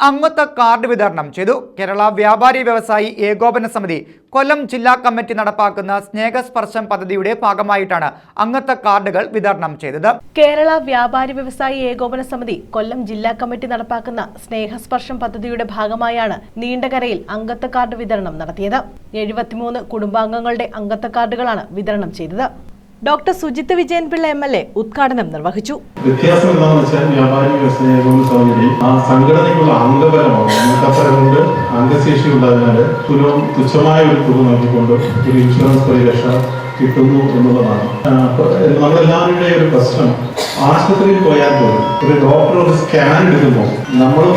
അംഗത്വ കാർഡ് വിതരണം ചെയ്തു. കേരള വ്യാപാരി വ്യവസായി ഏകോപന സമിതി കൊല്ലം ജില്ലാ കമ്മിറ്റി നടപ്പാക്കുന്ന സ്നേഹസ്പർശം പദ്ധതിയുടെ ഭാഗമായിട്ടാണ് അംഗത്വ കാർഡുകൾ വിതരണം ചെയ്തത്. കേരള വ്യാപാരി വ്യവസായി ഏകോപന സമിതി കൊല്ലം ജില്ലാ കമ്മിറ്റി നടപ്പാക്കുന്ന സ്നേഹസ്പർശം പദ്ധതിയുടെ ഭാഗമായാണ് നീണ്ടകരയിൽ അംഗത്വ കാർഡ് വിതരണം നടത്തിയത്. എഴുപത്തിമൂന്ന് കുടുംബാംഗങ്ങളുടെ അംഗത്വ കാർഡുകളാണ് വിതരണം ചെയ്തത്. Doctor Sujith Vijayanpillai M L A ഉദ്ഘാടനം നിർവഹിച്ചു. വ്യത്യാസം എന്താണെന്ന് വെച്ചാൽ വ്യാപാരി വ്യവസായ സമിതി ആ സംഘടനയ്ക്കുള്ള അംഗബലമാണ് അംഗബലമുണ്ട് അംഗശേഷി ഉള്ളതിനാൽ തുലവും തുച്ഛമായ ഒരു തുക നൽകിക്കൊണ്ട് ഒരു ഇൻഷുറൻസ് പരിരക്ഷ കിട്ടുന്നു എന്നുള്ളതാണ്. നമ്മളെല്ലാവരുടെ ഒരു പ്രശ്നം ആശുപത്രിയിൽ പോയാൽ പോലും ഒരു ഡോക്ടർ ഒരു സ്കാൻ എടുക്കുമ്പോൾ നമ്മളും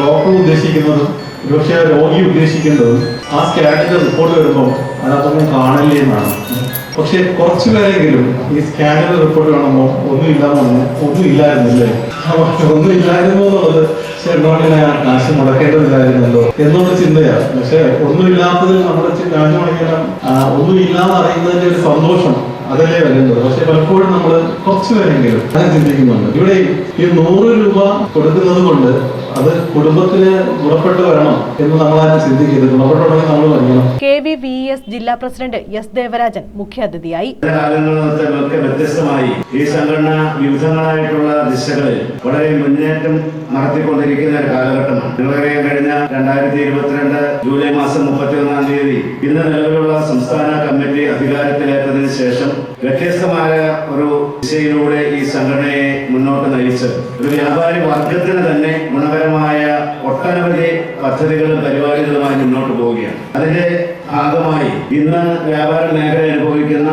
ഡോക്ടർ ഉദ്ദേശിക്കുന്നതും ഒരുപക്ഷെ ആ രോഗി ഉദ്ദേശിക്കേണ്ടത് ആ സ്കാനിന്റെ റിപ്പോർട്ട് വരുമ്പോൾ അതിനകത്തൊന്നും കാണില്ല എന്നാണ്. പക്ഷെ കുറച്ചു പേരെങ്കിലും ഈ സ്കാനിന്റെ റിപ്പോർട്ട് കാണുമ്പോൾ ഒന്നുമില്ലാന്ന് പറഞ്ഞു ഒന്നും ഇല്ലായിരുന്നില്ലേ? ഒന്നും ഇല്ലായിരുന്നു എന്നുള്ളത് ചേട്ടനോടിനെ കാശ് മുടക്കേണ്ടതില്ലായിരുന്നല്ലോ എന്നുള്ള ചിന്തയാണ് പക്ഷെ ഒന്നുമില്ലാത്തതിൽ നമ്മുടെ കാശ് ഒന്നും ഇല്ലാന്ന് അറിയുന്നതിന്റെ ഒരു സന്തോഷം അതല്ലേ വരുന്നത്. പക്ഷെ പലപ്പോഴും നമ്മൾ കുറച്ചു പേരെങ്കിലും അങ്ങനെ ചിന്തിക്കുന്നുണ്ട്. ഇവിടെ ഈ നൂറ് രൂപ കൊടുക്കുന്നത് കൊണ്ട് അത് കുടുംബത്തിന് ഗുണപ്പെട്ട് വരണം എന്ന് നമ്മൾ നമ്മളാരും ചിന്തിക്കരുത്. ഗുണപ്പെട്ടുണ്ടെങ്കിൽ നമ്മൾ വരണം കെ വി വി എസ് ജില്ലാ പ്രസിഡന്റ് എസ് ദേവരാജൻ മുഖ്യാതിഥിയായി. കാലങ്ങളൊക്കെ വ്യത്യസ്തമായി ഈ സംഘടന വിവിധങ്ങളായിട്ടുള്ള ദിശകളിൽ വളരെ മുന്നേറ്റം നടത്തിക്കൊണ്ടിരിക്കുന്ന ഒരു കാലഘട്ടമാണ്. നിങ്ങളറിയാൻ കഴിഞ്ഞ രണ്ടായിരത്തി ഇരുപത്തിരണ്ട് ജൂലൈ മാസം മുപ്പത്തി ഒന്നാം തീയതി ഇന്ന് നിലവിലുള്ള സംസ്ഥാന കമ്മിറ്റി അധികാരത്തിലേറ്റതിനു ശേഷം വ്യത്യസ്തമായ ഒരു ദിശയിലൂടെ ഈ സംഘടനയെ ഒരു വ്യാപാരി വർഗത്തിന് തന്നെ ഗുണപരമായ ഒട്ടനവധി പദ്ധതികളും പരിപാടികളുമായി മുന്നോട്ട് പോവുകയാണ്. അതിന്റെ ഭാഗമായി ഇന്ന് വ്യാപാര മേഖല അനുഭവിക്കുന്ന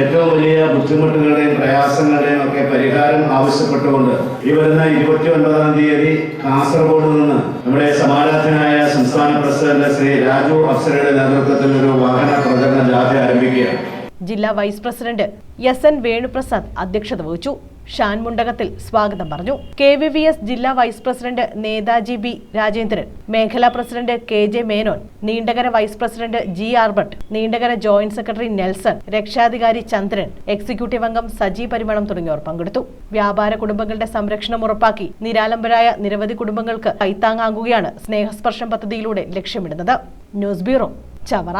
ഏറ്റവും വലിയ ബുദ്ധിമുട്ടുകളുടെയും പ്രയാസങ്ങളുടെയും ഒക്കെ പരിഹാരം ആവശ്യപ്പെട്ടുകൊണ്ട് ഈ വരുന്ന ഇരുപത്തി ഒൻപതാം തീയതി കാസർഗോഡ് നിന്ന് നമ്മുടെ സമാരാധനായ സംസ്ഥാന പ്രസിഡന്റ് ശ്രീ രാജു അഫ്സരയുടെ നേതൃത്വത്തിൽ ഒരു വാഹന പ്രചരണ ജാഥ ആരംഭിക്കുകയാണ്. ജില്ലാ vice president S N Venuprasad അധ്യക്ഷത വഹിച്ചു. ഷാൻ മുണ്ടകത്തിൽ സ്വാഗതം പറഞ്ഞു. കെ വി വി എസ് ജില്ലാ vice president Netaji B Rajendran മേഖലാ president K J Menon Neendakara vice president G Albert Neendakara joint secretary Nelson രക്ഷാധികാരി ചന്ദ്രൻ എക്സിക്യൂട്ടീവ് അംഗം സജി പരിമളം തുടങ്ങിയവർ പങ്കെടുത്തു. വ്യാപാര കുടുംബങ്ങളുടെ സംരക്ഷണം ഉറപ്പാക്കി നിരാലംബരായ നിരവധി കുടുംബങ്ങൾക്ക് കൈത്താങ്ങാകുകയാണ് സ്നേഹസ്പർശം പദ്ധതിയിലൂടെ ലക്ഷ്യമിടുന്നത്. News bureau Chavara.